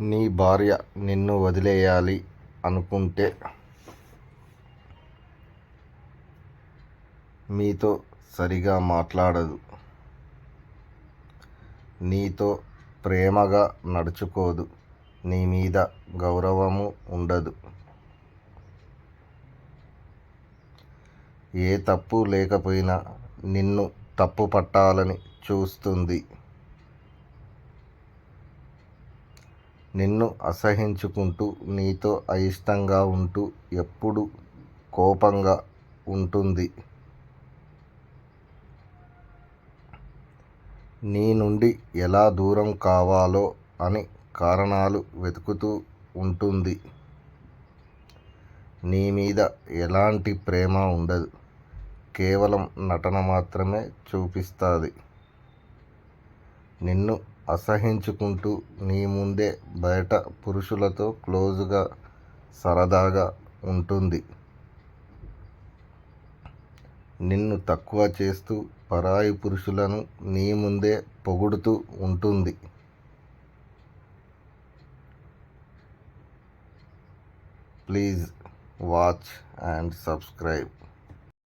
నీ భార్య నిన్ను వదిలేయాలి అనుకుంటే మీతో సరిగా మాట్లాడదు. నీతో ప్రేమగా నడుచుకోదు. నీ మీద గౌరవము ఉండదు. ఏ తప్పు లేకపోయినా నిన్ను తప్పు పట్టాలని చూస్తుంది. నిన్ను అసహించుకుంటూ నీతో అయిష్టంగా ఉంటూ ఎప్పుడు కోపంగా ఉంటుంది. నీ నుండి ఎలా దూరం కావాలో అని కారణాలు వెతుకుతూ ఉంటుంది. నీ మీద ఎలాంటి ప్రేమ ఉండదు. కేవలం నటన మాత్రమే చూపిస్తుంది. నిన్ను అసహించుకుంటూ నీ ముందే బయట పురుషులతో క్లోజుగా సరదాగా ఉంటుంది. నిన్ను తక్కువ చేస్తూ పరాయి పురుషులను నీ ముందే పొగుడుతూ ఉంటుంది. Please watch and subscribe.